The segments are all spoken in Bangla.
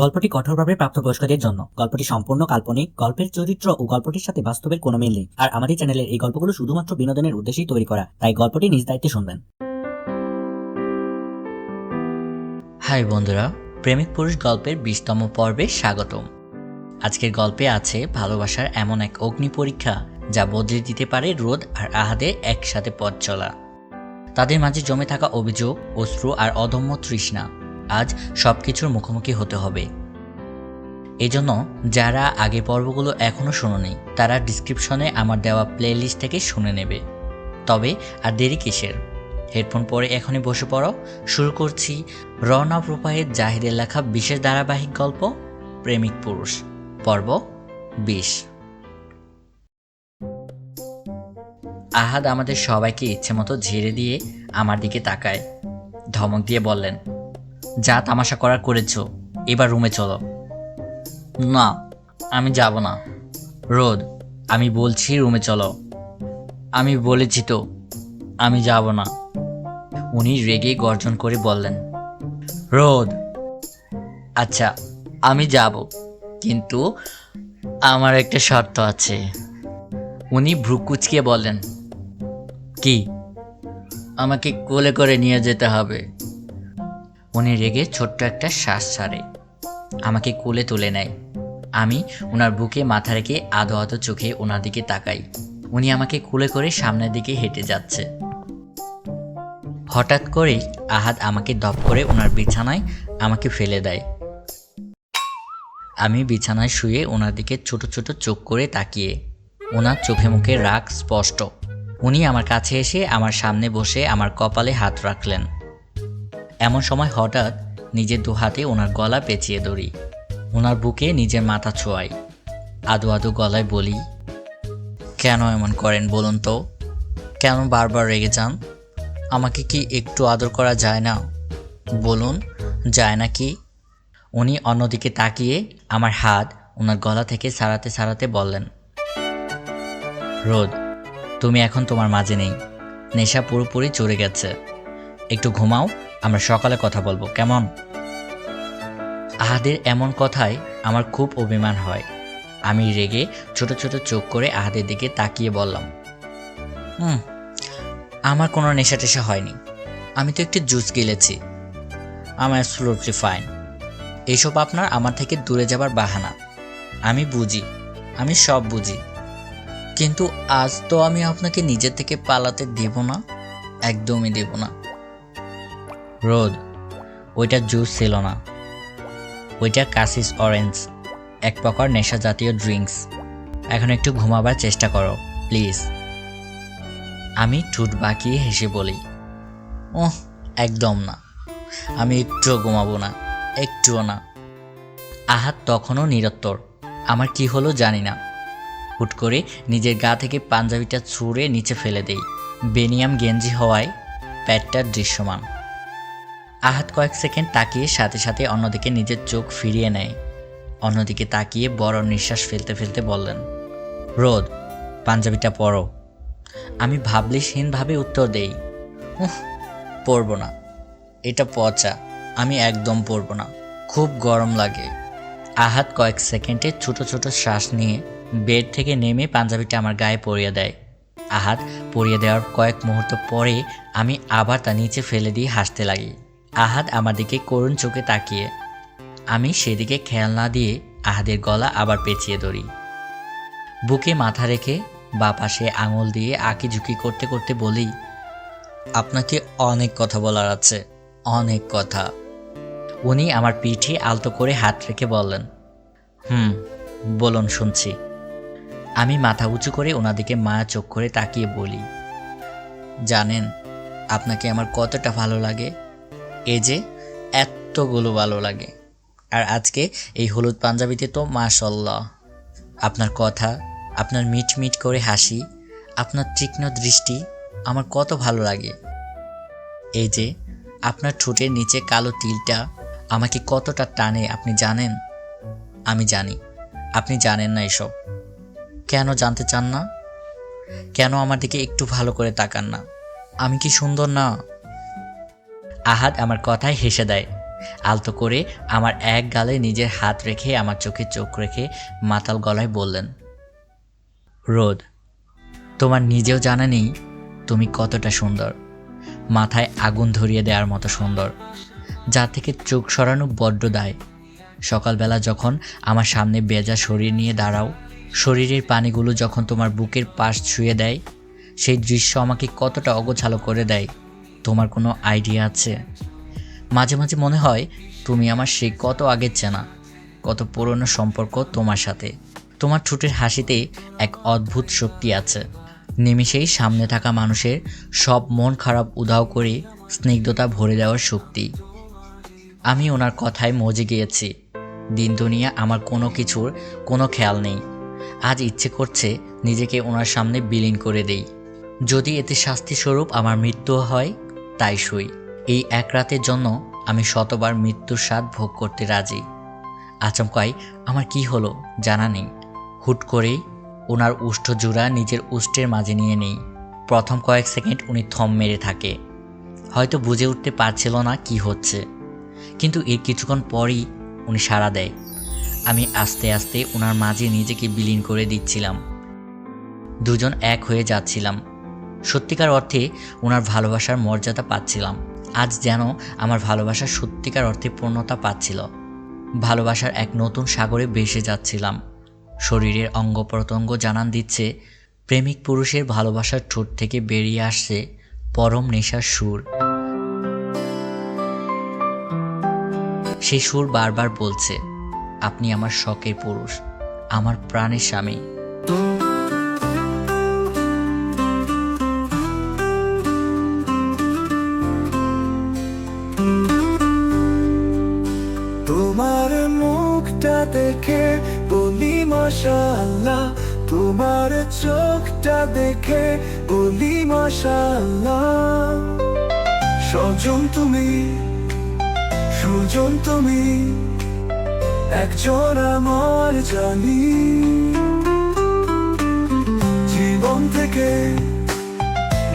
গল্পটি কঠোরভাবে প্রাপ্তবয়স্কদের জন্য। গল্পটি সম্পূর্ণ কাল্পনিক, গল্পের চরিত্র ও গল্পটির সাথে বাস্তবের কোনো মিল নেই। আর আমাদের চ্যানেলের এই গল্পগুলো শুধুমাত্র বিনোদনের উদ্দেশ্যেই তৈরি করা, তাই গল্পটি নিজ দায়িত্বে শুনবেন। হাই বন্ধুরা, প্রেমিক পুরুষ গল্পের বিশতম পর্বে স্বাগতম। আজকের গল্পে আছে ভালোবাসার এমন এক অগ্নি পরীক্ষা, যা বদলে দিতে পারে রোদ আর আহাদের একসাথে পথ চলা। তাদের মাঝে জমে থাকা অভিযোগ, অশ্রু আর অদম্য তৃষ্ণা। আজ সব কিছুর মুখোমুখি হতে হবে। এজন্য যারা আগে পর্বগুলো এখনও শোনেনি, তারা ডিসক্রিপশনে আমার দেওয়া প্লেলিস্ট থেকে শুনে নেবে। তবে আর দেরি কিসের? হেডফোন পরে এখনই বসে পড়ো। শুরু করছি রওনা প্রপাহের জাহিদের লেখা বিশেষ ধারাবাহিক গল্প, প্রেমিক পুরুষ, পর্ব বিশ। আহাদ আমাদের সবাইকে ইচ্ছে মতো ঝেড়ে দিয়ে আমার দিকে তাকায়। ধমক দিয়ে বললেন যা তামাশা করার করেছ, এবার রুমে চলো। না, আমি যাব না। রোদ, আমি বলছি রুমে চলো। আমি বলেছি তো, আমি যাব না। উনি রেগে গর্জন করে বললেন, রোদ আচ্ছা আমি যাব, কিন্তু আমার একটা শর্ত আছে। উনি ভ্রু কুচকিয়ে বললেন, কি? আমাকে কোলে করে নিয়ে যেতে হবে। উনি রেগে ছোট্ট একটা শ্বাস ছাড়ে। আমাকে কোলে তুলে নেয়। আমি ওনার বুকে মাথা রেখে আধো আধো চোখে ওনার দিকে তাকাই। উনি আমাকে কুলে করে সামনের দিকে হেঁটে যাচ্ছে। হঠাৎ করেই আহাত আমাকে দপ করে ওনার বিছানায় আমাকে ফেলে দেয়। আমি বিছানায় শুয়ে ওনার দিকে ছোট ছোট চোখ করে তাকিয়ে। ওনার চোখে মুখে রাগ স্পষ্ট। উনি আমার কাছে এসে আমার সামনে বসে আমার কপালে হাত রাখলেন। এমন সময় হঠাৎ নিজের দু হাতে ওনার গলা পেঁচিয়ে ধরি। ওনার বুকে নিজের মাথা ছোঁয়াই। আদো আদো গলায় বলি, কেন এমন করেন বলুন তো? কেন বারবার রেগে যান? আমাকে কি একটু আদর করা যায় না? বলুন, যায় না কি? উনি অন্যদিকে তাকিয়ে আমার হাত ওনার গলা থেকে সারাতে সারাতে বললেন, রোদ, তুমি এখন তোমার মাঝে নেই। নেশা পুরোপুরি চড়ে গেছে। একটু ঘুমাও আমরা সকালে কথা বলব, কেমন? আহাদের এমন কথায় আমার খুব অভিমান হয়। আমি রেগে ছোট ছোট চোখ করে আহাদের দিকে তাকিয়ে বললাম, হুম, আমার কোনো নেশা টেশা হয়নি। আমি তো একটু জুস গিলেছি। আমার অ্যাবসলুটলি ফাইন এইসব আপনার আমার থেকে দূরে যাবার বাহানা। আমি বুঝি, আমি সব বুঝি। কিন্তু আজ তো আমি আপনাকে নিজের থেকে পালাতে দেব না, একদমই দেব না। রোদ, ওইটা জুস ছিল না। ওইটা কাসিস অরেঞ্জ, এক প্রকার নেশা জাতীয় ড্রিঙ্কস। এখন একটু ঘুমাবার চেষ্টা করো, প্লিজ। আমি ঠুট বাঁকিয়ে হেসে বলি, ওহ, একদম না। আমি একটুও ঘুমাবো না, একটুও না। আহাত তখনও নিরত্তর, আমার কি হলো জানি না। হুট করে নিজের গা থেকে পাঞ্জাবিটা ছুঁড়ে নিচে ফেলে দেই। বেনিয়াম গেঞ্জি হওয়ায় প্যাটটা দৃশ্যমান। আহাত কয়েক সেকেন্ড তাকিয়ে সাথে সাথে অন্যদিকে নিজের চোখ ফিরিয়ে নেয়। অন্যদিকে তাকিয়ে বড় নিঃশ্বাস ফেলতে ফেলতে বললেন, রোদ, পাঞ্জাবিটা পরো আমি ভাবলিসহীনভাবে উত্তর দেই, উহ পরব না। এটা পচা, আমি একদম পরব না। খুব গরম লাগে। আহাত কয়েক সেকেন্ডে ছোট ছোট শ্বাস নিয়ে বেড থেকে নেমে পাঞ্জাবিটা আমার গায়ে পরিয়ে দেয়। আহাত পরিয়ে দেওয়ার কয়েক মুহূর্ত পরে আমি আবার তা নিচে ফেলে দিয়ে হাসতে লাগি। আহাদ আমার দিকে করুণ চোখে তাকিয়ে, আমি সেদিকে খেয়াল না দিয়ে আহাদের গলা আবার পেঁচিয়ে ধরি। বুকে মাথা রেখে বা পাশে আঙুল দিয়ে আঁকি ঝুঁকি করতে করতে বলি, আপনাকে অনেক কথা বলার আছে, অনেক কথা। উনি আমার পিঠে আলতো করে হাত রেখে বললেন, হুম, বলুন শুনছি। আমি মাথা উঁচু করে ওনাদিকে মায়া চোখ করে তাকিয়ে বলি, জানেন, আপনাকে আমার কতটা ভালো লাগে? এই যে এতগুলো ভালো লাগে। আর আজকে এই হলুদ পাঞ্জাবিতে তো মাশাল্লাহ আপনার কথা, আপনার মিট মিট করে হাসি, আপনার তীক্ষ্ণ দৃষ্টি আমার কত ভালো লাগে। এই যে আপনার ঠোঁটের নিচে কালো তিলটা আমাকে কতটা টানে, আপনি জানেন? আমি জানি, আপনি জানেন না এসব। কেন জানতে চান না? কেন আমার দিকে একটু ভালো করে তাকান না? আমি কি সুন্দর না? আহাদ আমার কথায় হেসে দেয়। আলতো করে আমার এক গালে নিজের হাত রেখে আমার চোখে চোখ রেখে মাতাল গলায় বললেন, রোদ, তোমার নিজেও জানা নেই তুমি কতটা সুন্দর। মাথায় আগুন ধরিয়ে দেওয়ার মতো সুন্দর। যা থেকে চোখ সরানো বড্ড দায়। সকালবেলা যখন আমার সামনে বেজা শরীর নিয়ে দাঁড়াও, শরীরের পানিগুলো যখন তোমার বুকের পাশ ছুঁয়ে দেয়, সেই দৃশ্য আমাকে কতটা অগোছালো করে দেয়। তোমার কোনো আইডিয়া আছে? মাঝে মাঝে মনে হয় তুমি আমার সেই কত আগের চেনা, কত পুরনো সম্পর্ক তোমার সাথে। তোমার ঠোঁটের হাসিতে এক অদ্ভুত শক্তি আছে। নিমিষেই সামনে থাকা মানুষের সব মন খারাপ উধাও করে স্নিগ্ধতা ভরে দেওয়ার শক্তি। আমি ওনার কথায় মজে গিয়েছি। দিন দুনিয়া আমার কোনো কিছুর কোনো খেয়াল নেই। আজ ইচ্ছে করছে নিজেকে ওনার সামনে বিলীন করে দেই। যদি এতে শাস্তিস্বরূপ আমার মৃত্যু হয় তাই সই এই এক রাতের জন্য আমি শতবার মৃত্যুর স্বাদ ভোগ করতে রাজি। আচমকাই আমার কি হলো জানা নেই। হুট করেই ওনার উষ্ঠ জোড়া নিজের উষ্টের মাঝে নিয়ে নেই। প্রথম কয়েক সেকেন্ড উনি থম মেরে থাকে। হয়তো বুঝে উঠতে পারছিল না কি হচ্ছে। কিন্তু এর কিছুক্ষণ পরই উনি সাড়া দেয়। আমি আস্তে আস্তে ওনার মাঝে নিজেকে বিলীন করে দিচ্ছিলাম। দুজন এক হয়ে যাচ্ছিলাম। সত্যিকার অর্থে ওনার ভালোবাসার মর্যাদা পাচ্ছিলাম। আজ যেন আমার ভালোবাসা সত্যিকার অর্থে পূর্ণতা পাচ্ছিল। ভালোবাসার এক নতুন সাগরে ভেসে যাচ্ছিলাম। শরীরের অঙ্গ প্রত্যঙ্গ জানান দিচ্ছে, প্রেমিক পুরুষের ভালোবাসার ঠোঁট থেকে বেরিয়ে আসছে পরম নেশার সুর। সেই সুর বারবার বলছে, আপনি আমার শখের পুরুষ, আমার প্রাণের স্বামী। দেখে বলি মাশাআল্লাহ। সজন তুমি সুজন তুমি একজন আমার জানি। জীবন থেকে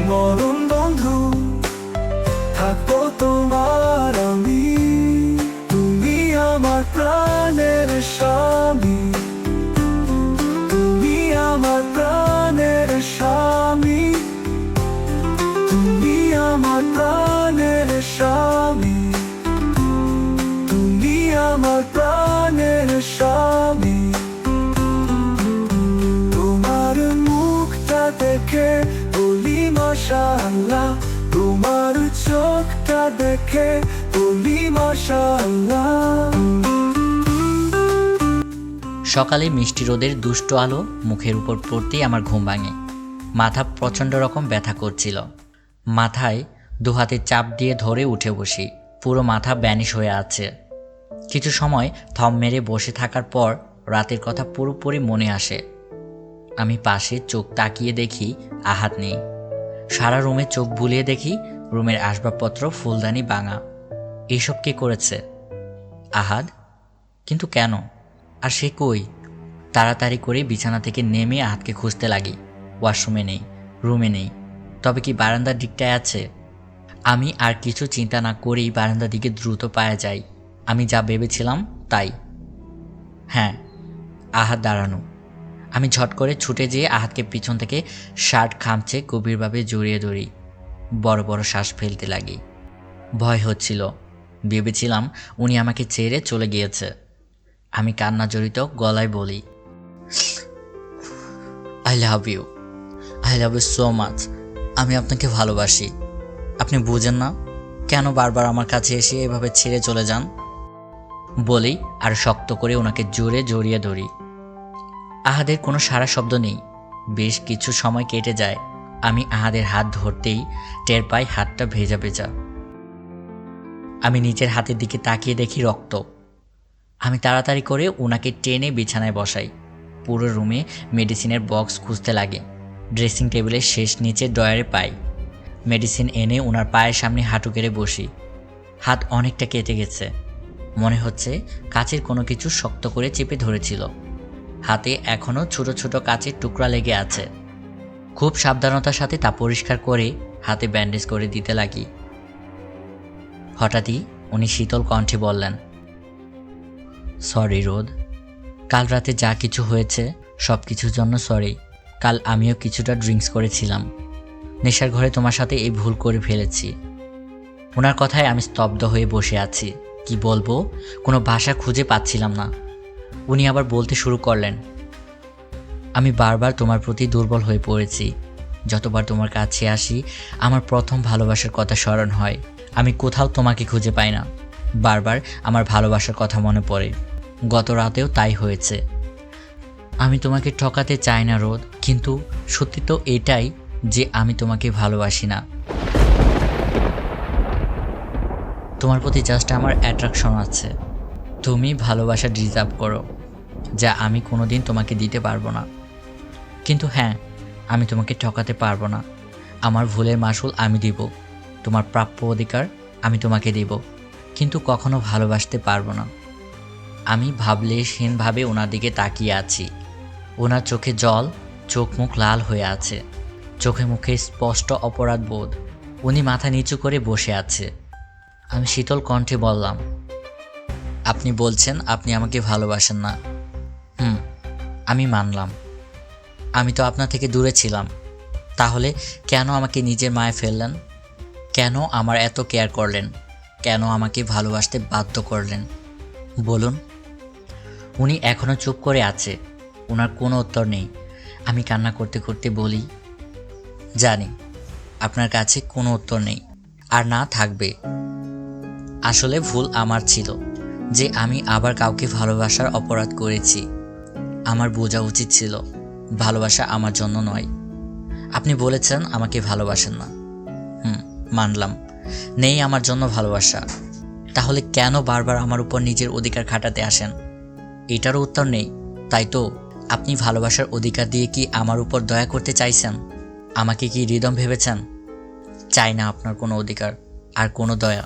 মরণ সকালে মিষ্টি রোদের দুষ্ট আলো মুখের উপর পড়তেই আমার ঘুম ভাঙে। মাথা প্রচণ্ড রকম ব্যথা করছিল। মাথায় দু হাতে চাপ দিয়ে ধরে উঠে বসি। পুরো মাথা ব্যানিশ হয়ে আছে। কিছু সময় থম মেরে বসে থাকার পর রাতের কথা পুরোপুরি মনে আসে। আমি পাশে চোখ তাকিয়ে দেখি আহাত নেই। সারা রুমে চোখ বুলিয়ে দেখি রুমের আসবাবপত্র ফুলদানি বাঙা এইসব কে করেছে? আহাদ? কিন্তু কেন? আর সে কই? তাড়াতাড়ি করে বিছানা থেকে নেমে আহাতকে খুঁজতে লাগি। ওয়াশরুমে নেই, রুমে নেই। তবে কি বারান্দার দিকটায় আছে? আমি আর কিছু চিন্তা না করেই বারান্দার দিকে দ্রুত পায়ে যাই। আমি যা ভেবেছিলাম তাই। হ্যাঁ আহাত দাঁড়ানো। আমি ঝট করে ছুটে যেয়ে আহাতকে পিছন থেকে শার্ট খামছে গভীরভাবে জড়িয়ে ধরি। বড় বড় শ্বাস ফেলতে লাগি। ভয় হচ্ছিল। ভেবেছিলাম উনি আমাকে ছেড়ে চলে গিয়েছে। আমি কান্না জড়িত গলায় বলি I love you I love you so much আমি আপনাকে ভালোবাসি। আপনি বুঝেন না কেন বারবার আমার কাছে এসে এভাবে ছেড়ে চলে যান? বলি আর শক্ত করে ওনাকে জোরে জড়িয়ে ধরি। আহাদের কোনো সারা শব্দ নেই। বেশ কিছু সময় কেটে যায়। আমি আহাদের হাত ধরতেই টের পাই হাতটা ভেজা ভেজা। আমি নিজের হাতের দিকে তাকিয়ে দেখি রক্ত। আমি তাড়াতাড়ি করে ওনাকে টেনে বিছানায় বসাই। পুরো রুমে মেডিসিনের বক্স খুঁজতে লাগে। ড্রেসিং টেবিলের শেষ নিচে ডয়ারে পাই। মেডিসিন এনে ওনার পায়ের সামনে হাঁটু কেড়ে বসি। হাত অনেকটা কেটে গেছে। মনে হচ্ছে কাচের কোনো কিছু শক্ত করে চেপে ধরেছিল। হাতে এখনও ছোট ছোট কাচের টুকরা লেগে আছে। খুব সাবধানতার সাথে তা পরিষ্কার করে হাতে ব্যান্ডেজ করে দিতে লাগি। হঠাৎই উনি শীতল কণ্ঠে বললেন সরি রোদ। কাল রাতে যা কিছু হয়েছে, সব কিছুর জন্য সরি কাল আমিও কিছুটা ড্রিঙ্কস করেছিলাম। নেশার ঘরে তোমার সাথে এই ভুল করে ফেলেছি। ওনার কথায় আমি স্তব্ধ হয়ে বসে আছি। কি বলব? কোনো ভাষা খুঁজে পাচ্ছিলাম না। উনি আবার বলতে শুরু করলেন আমি বারবার তোমার প্রতি দুর্বল হয়ে পড়েছি। যতবার তোমার কাছে আসি, আমার প্রথম ভালোবাসার কথা স্মরণ হয়। আমি কোথাও তোমাকে খুঁজে পাই না। বারবার আমার ভালোবাসার কথা মনে পড়ে। গত রাতেও তাই হয়েছে। আমি তোমাকে ঠকাতে চাই না রোদ, কিন্তু সত্যি তো এটাই যে আমি তোমাকে ভালোবাসি না। তোমার প্রতি জাস্ট আমার অ্যাট্রাকশন আছে। তুমি ভালোবাসা ডিজার্ভ করো, যা আমি কোনোদিন তোমাকে দিতে পারব না। কিন্তু হ্যাঁ আমি তোমাকে ঠকাতে পারব না। আমার ভুলের মাসুল আমি দিব। তোমার প্রাপ্য অধিকার আমি তোমাকে দেব। কিন্তু কখনো ভালোবাসতে পারব না। আমি ভাবলেশহীনভাবে ওনার দিকে তাকিয়ে আছি। ওনার চোখে জল, চোখ মুখ লাল হয়ে আছে। চোখে মুখে স্পষ্ট অপরাধ বোধ। উনি মাথা নিচু করে বসে আছে। আমি শীতল কণ্ঠে বললাম, আপনি বলছেন আপনি আমাকে ভালোবাসেন না। হুম, আমি মানলাম। আমি তো আপনার থেকে দূরে ছিলাম। তাহলে কেন আমাকে নিজের মায়ে ফেললেন? কেন আমার এত কেয়ার করলেন? কেন আমাকে ভালোবাসতে বাধ্য করলেন? বলুন। উনি এখনও চুপ করে আছে। ওনার কোনো উত্তর নেই। আমি কান্না করতে করতে বলি, জানি, আপনার কাছে কোনো উত্তর নেই। আর না থাকবে। আসলে ভুল আমার ছিল যে আমি আবার কাউকে ভালোবাসার অপরাধ করেছি। আমার বোঝা উচিত ছিল। ভালোবাসা আমার জন্য নয়। আপনি বলেছেন আমাকে ভালোবাসেন না। হুম, মানলাম। নেই আমার জন্য ভালোবাসা। তাহলে কেন বারবার আমার উপর নিজের অধিকার খাটাতে আসেন? এটারও উত্তর নেই। তাই তো, আপনি ভালোবাসার অধিকার দিয়ে কি আমার উপর দয়া করতে চাইছেন? আমাকে কি হৃদম ভেবেছেন? চাই না আপনার কোনো অধিকার আর কোনো দয়া।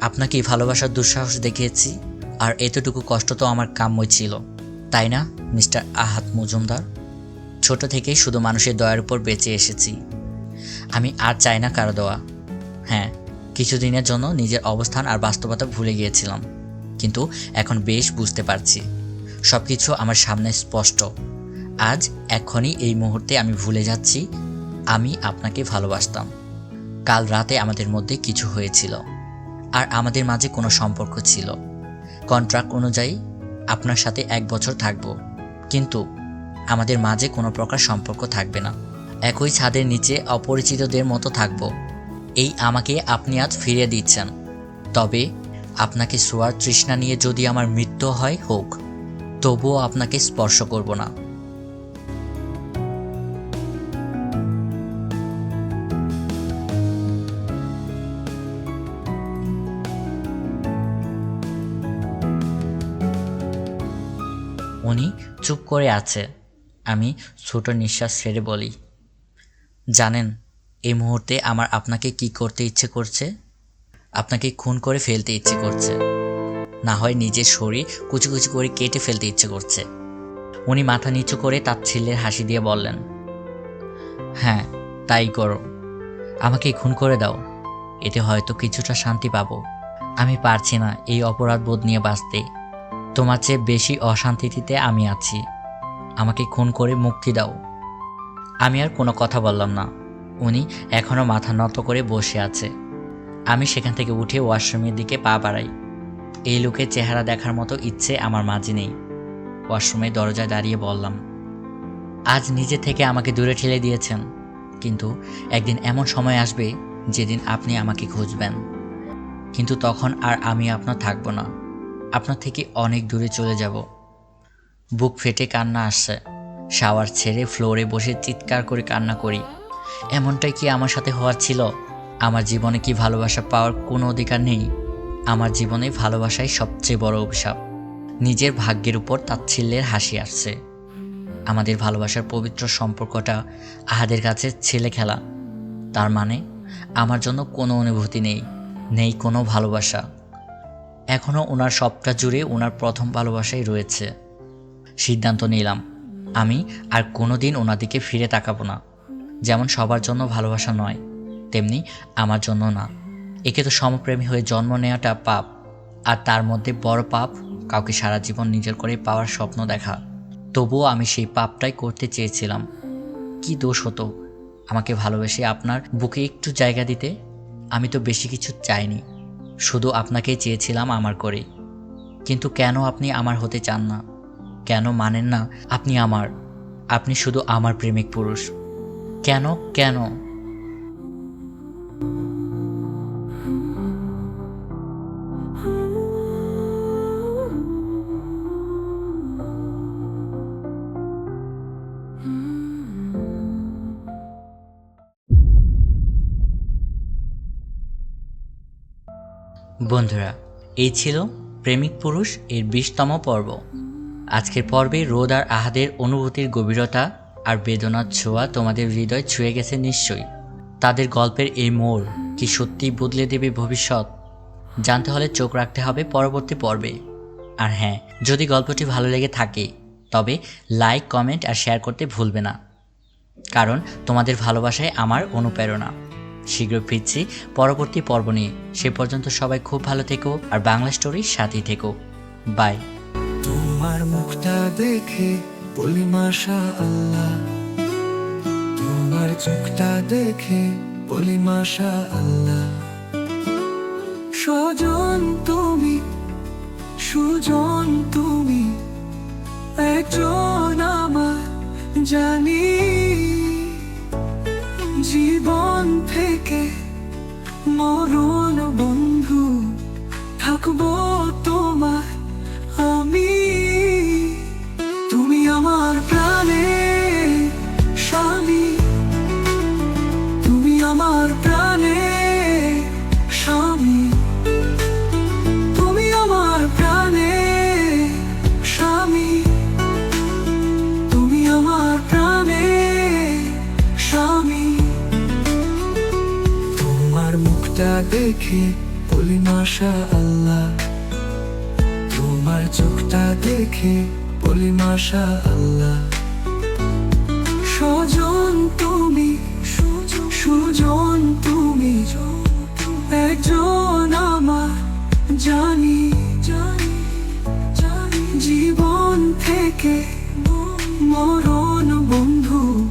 আপনাকে ভালোবাসার দুঃসাহস দেখিয়েছি আর এতটুকু কষ্ট তো আমার কাম্যই ছিল। তাই না, মিস্টার আহাত মজুমদার? ছোট থেকেই শুধু মানুষের দয়ার উপর বেঁচে এসেছি। আমি আর চাই না কারও দেওয়া হ্যাঁ কিছুদিনের জন্য নিজের অবস্থান আর বাস্তবতা ভুলে গিয়েছিলাম। কিন্তু এখন বেশ বুঝতে পারছি। সব কিছু আমার সামনে স্পষ্ট। আজ এখনই এই মুহূর্তে আমি ভুলে যাচ্ছি। আমি আপনাকে ভালোবাসতাম। কাল রাতে আমাদের মধ্যে কিছু হয়েছিল। আর আমাদের মাঝে কোনো সম্পর্ক ছিল। কন্ট্রাক্ট অনুযায়ী আপনার সাথে এক বছর থাকব। কিন্তু আমাদের মাঝে কোনো প্রকার সম্পর্ক থাকবে না। একই ছাদের নিচে অপরিচিতদের মতো থাকব। এই আমাকে আপনি আজ ফিরিয়ে দিচ্ছেন। তবে আপনাকে শোয়ার তৃষ্ণা নিয়ে যদি আমার মৃত্যু হয়, হোক। তবুও আপনাকে স্পর্শ করব না। উনি চুপ করে আছে। আমি ছোট নিঃশ্বাস ছেড়ে বলি, জানেন, এই মুহূর্তে আমার আপনাকে কি করতে ইচ্ছে করছে? আপনাকে খুন করে ফেলতে ইচ্ছে করছে। না হয় নিজের শরীর কুচি কুচি করে কেটে ফেলতে ইচ্ছে করছে। উনি মাথা নিচু করে তার ছেলের হাসি দিয়ে বললেন হ্যাঁ তাই করো। আমাকে খুন করে দাও। এতে হয়তো কিছুটা শান্তি পাবো। আমি পারছি না এই অপরাধ বোধ নিয়ে বাঁচতে। তোমার চেয়ে বেশি অশান্তিতে আমি আছি। আমাকে খুন করে মুক্তি দাও। আমি আর কোনো কথা বললাম না। উনি এখনও মাথা নত করে বসে আছে। আমি সেখান থেকে উঠে ওয়াশরুমের দিকে পা বাড়াই। এই লোকের চেহারা দেখার মতো ইচ্ছে আমার মাঝে নেই। ওয়াশরুমের দরজায় দাঁড়িয়ে বললাম, আজ নিজে থেকে আমাকে দূরে ঠেলে দিয়েছেন। কিন্তু একদিন এমন সময় আসবে যেদিন আপনি আমাকে খুঁজবেন। কিন্তু তখন আর আমি আপনার থাকব না। আপনার থেকে অনেক দূরে চলে যাব। বুক ফেটে কান্না আসছে। শাওয়ার ছেড়ে ফ্লোরে বসে চিৎকার করে কান্না করি। এমনটাই কি আমার সাথে হওয়ার ছিল? আমার জীবনে কি ভালোবাসা পাওয়ার কোনো অধিকার নেই? আমার জীবনে ভালোবাসাই সবচেয়ে বড় অভিশাপ। নিজের ভাগ্যের উপর তাচ্ছিল্যের হাসি আসছে। আমাদের ভালোবাসার পবিত্র সম্পর্কটা আহাদের কাছে ছেলে খেলা। তার মানে আমার জন্য কোনো অনুভূতি নেই নেই কোনো ভালোবাসা। এখনও ওনার সবটা জুড়ে ওনার প্রথম ভালোবাসাই রয়েছে। সিদ্ধান্ত নিলাম। আমি আর কোনো দিন ওনার দিকে ফিরে তাকাবো না। যেমন সবার জন্য ভালোবাসা নয়, তেমনি আমার জন্য না। একে তো সমপ্রেমী হয়ে জন্ম নেওয়াটা পাপ, আর তার মধ্যে বড় পাপ কাউকে সারা জীবন নিজের করে পাওয়ার স্বপ্ন দেখা। তবুও আমি সেই পাপটাই করতে চেয়েছিলাম। কি দোষ হতো আমাকে ভালোবেসে আপনার বুকে একটু জায়গা দিতে? আমি তো বেশি কিছু চাইনি, শুধু আপনাকেই চেয়েছিলাম আমার করে। কিন্তু কেন আপনি আমার হতে চান না? কেন মানেন না আপনি আমার? আপনি শুধু আমার প্রেমিক পুরুষ। কেন? কেন? বন্ধুরা, এই ছিল প্রেমিক পুরুষ এর বিশতম পর্ব। আজকের পর্বে রোদ আর আহাদের অনুভূতির গভীরতা আর বেদনার ছোঁয়া তোমাদের হৃদয় ছুঁয়ে গেছে নিশ্চয়ই। তাদের গল্পের এই মোড় কি সত্যি বদলে দেবে ভবিষ্যৎ? জানতে হলে চোখ রাখতে হবে পরবর্তী পর্বে। আর হ্যাঁ যদি গল্পটি ভালো লেগে থাকে, তবে লাইক, কমেন্ট আর শেয়ার করতে ভুলবে না। কারণ তোমাদের ভালোবাসায় আমার অনুপ্রেরণা। শীঘ্র ফিরছি পরবর্তী পর্ব নিয়ে। সে পর্যন্ত সবাই খুব ভালো থেকো আর বাংলা স্টোরির সাথেই থেকো। বাই। তোমার মুখটা দেখে বলি মাশা আল্লাহ তোমার চোখটা দেখে বলি মাশা আল্লাহ সজন তুমি, সুজন তুমি, একজন আমার জানি। জীবন থেকে মরণ চোখটা দেখে বলি মাশা আল্লাহ তোমার চোখটা দেখে বলি মাশা আল্লাহ সজন তুমি, সুজন তুমি, একজন আমার জানি জানি জীবন থেকে মরণ বন্ধু।